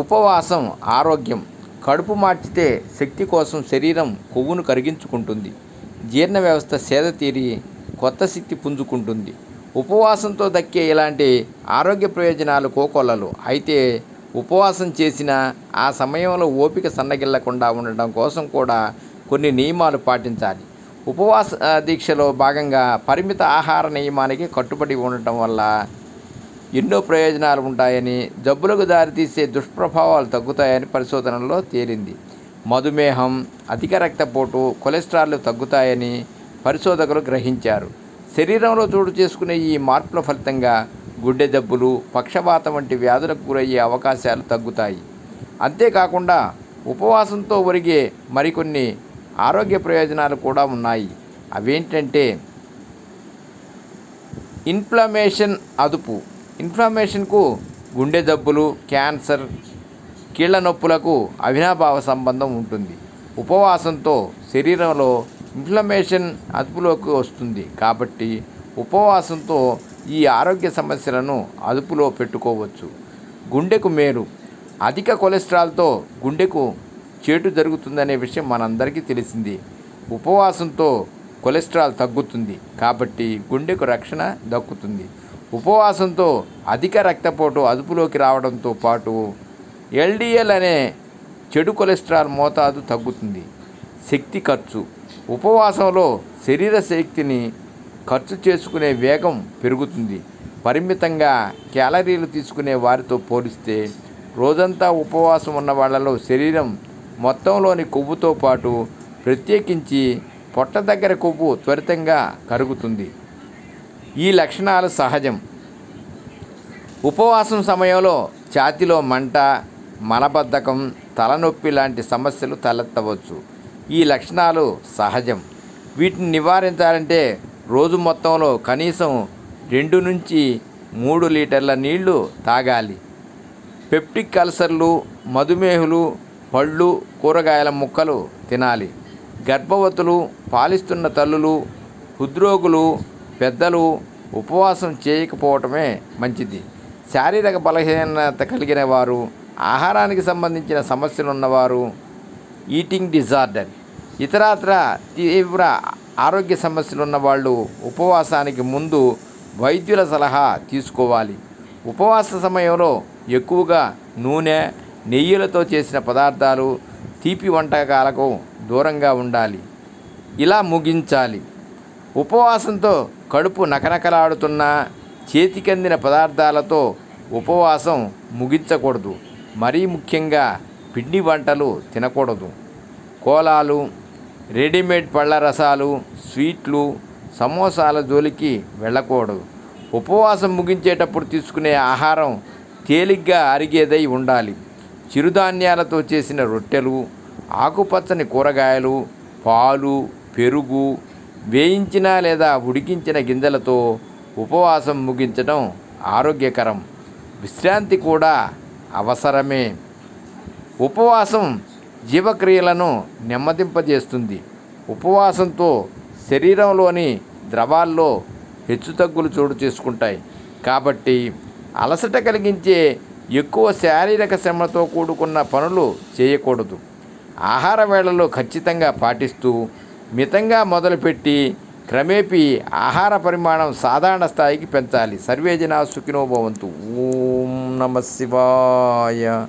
ఉపవాసం ఆరోగ్యం కడుపు మార్చితే శక్తి కోసం శరీరం కొవ్వును కరిగించుకుంటుంది. జీర్ణ వ్యవస్థ సేద తీరి కొత్త శక్తి పుంజుకుంటుంది. ఉపవాసంతో దక్కే ఇలాంటి ఆరోగ్య ప్రయోజనాలు కోకొల్లలు. అయితే ఉపవాసం చేసిన ఆ సమయంలో ఓపిక సన్నగిల్లకుండా ఉండడం కోసం కూడా కొన్ని నియమాలు పాటించాలి. ఉపవాస దీక్షలో భాగంగా పరిమిత ఆహార నియమానికి కట్టుబడి ఉండటం వల్ల ఎన్నో ప్రయోజనాలు ఉంటాయని జబ్బులకు దారితీసే దుష్ప్రభావాలు తగ్గుతాయని పరిశోధనలో తేలింది. మధుమేహం అధిక రక్తపోటు కొలెస్ట్రాల్ తగ్గుతాయని పరిశోధకులు గ్రహించారు. శరీరంలో చోటు చేసుకునే ఈ మార్పుల ఫలితంగా గుండె జబ్బులు పక్షపాతం వంటి వ్యాధులకు గురయ్యే అవకాశాలు తగ్గుతాయి. అంతేకాకుండా ఉపవాసంతో ఒరిగే మరికొన్ని ఆరోగ్య ప్రయోజనాలు కూడా ఉన్నాయి. అవేంటంటే ఇన్ఫ్లమేషన్ అదుపు ఇన్ఫ్లమేషన్కు గుండె జబ్బులు క్యాన్సర్ కీళ్ళ నొప్పులకు అవినాభావ సంబంధం ఉంటుంది. ఉపవాసంతో శరీరంలో ఇన్ఫ్లమేషన్ అదుపులోకి వస్తుంది. కాబట్టి ఉపవాసంతో ఈ ఆరోగ్య సమస్యలను అదుపులో పెట్టుకోవచ్చు. గుండెకు మేలు. అధిక కొలెస్ట్రాల్తో గుండెకు చేటు జరుగుతుందనే విషయం మనందరికీ తెలిసింది. ఉపవాసంతో కొలెస్ట్రాల్ తగ్గుతుంది. కాబట్టి గుండెకు రక్షణ దక్కుతుంది. ఉపవాసంతో అధిక రక్తపోటు అదుపులోకి రావడంతో పాటు ఎల్డిఎల్ అనే చెడు కొలెస్ట్రాల్ మోతాదు తగ్గుతుంది. శక్తి ఖర్చు. ఉపవాసంలో శరీర శక్తిని ఖర్చు చేసుకునే వేగం పెరుగుతుంది. పరిమితంగా క్యాలరీలు తీసుకునే వారితో పోలిస్తే రోజంతా ఉపవాసం ఉన్న వాళ్ళలో శరీరం మొత్తంలోని కొవ్వుతో పాటు ప్రత్యేకించి పొట్ట దగ్గర కొవ్వు త్వరితంగా కరుగుతుంది. ఈ లక్షణాలు సహజం. ఉపవాసం సమయంలో ఛాతిలో మంట మలబద్ధకం తలనొప్పి లాంటి సమస్యలు తలెత్తవచ్చు. ఈ లక్షణాలు సహజం. వీటిని నివారించాలంటే రోజు మొత్తంలో కనీసం రెండు నుంచి మూడు లీటర్ల నీళ్ళు తాగాలి. పెప్టిక్ అల్సర్లు మధుమేహులు పళ్ళు కూరగాయల ముక్కలు తినాలి. గర్భవతులు పాలిస్తున్న తల్లులు హృద్రోగులు పెద్దలు ఉపవాసం చేయకపోవటమే మంచిది. శారీరక బలహీనత కలిగిన వారు ఆహారానికి సంబంధించిన సమస్యలు ఉన్నవారు ఈటింగ్ డిజార్డర్ ఇతరత్ర తీవ్ర ఆరోగ్య సమస్యలు ఉన్న వాళ్ళు ఉపవాసానికి ముందు వైద్యుల సలహా తీసుకోవాలి. ఉపవాస సమయంలో ఎక్కువగా నూనె నెయ్యిలతో చేసిన పదార్థాలు తీపి వంటకాలకు దూరంగా ఉండాలి. ఇలా ముగించాలి. ఉపవాసంతో కడుపు నకనకలాడుతున్న చేతికందిన పదార్థాలతో ఉపవాసం ముగించకూడదు. మరీ ముఖ్యంగా పిండి వంటలు తినకూడదు. కోలాలు రెడీమేడ్ పళ్ళ రసాలు స్వీట్లు సమోసాల జోలికి వెళ్ళకూడదు. ఉపవాసం ముగించేటప్పుడు తీసుకునే ఆహారం తేలిగ్గా అరిగేదై ఉండాలి. చిరుధాన్యాలతో చేసిన రొట్టెలు ఆకుపచ్చని కూరగాయలు పాలు పెరుగు వేయించిన లేదా ఉడికించిన గింజలతో ఉపవాసం ముగించడం ఆరోగ్యకరం. విశ్రాంతి కూడా అవసరమే. ఉపవాసం జీవక్రియలను నెమ్మదింపజేస్తుంది. ఉపవాసంతో శరీరంలోని ద్రవాల్లో హెచ్చుతగ్గులు చోటు చేసుకుంటాయి. కాబట్టి అలసట కలిగించే ఎక్కువ శారీరక శ్రమతో కూడుకున్న పనులు చేయకూడదు. ఆహార వేళలో ఖచ్చితంగా పాటిస్తూ మితంగా మొదలుపెట్టి క్రమేపీ ఆహార పరిమాణం సాధారణ స్థాయికి పెంచాలి. సర్వేజన సుఖినోభవంతు ఓం నమ శివాయ.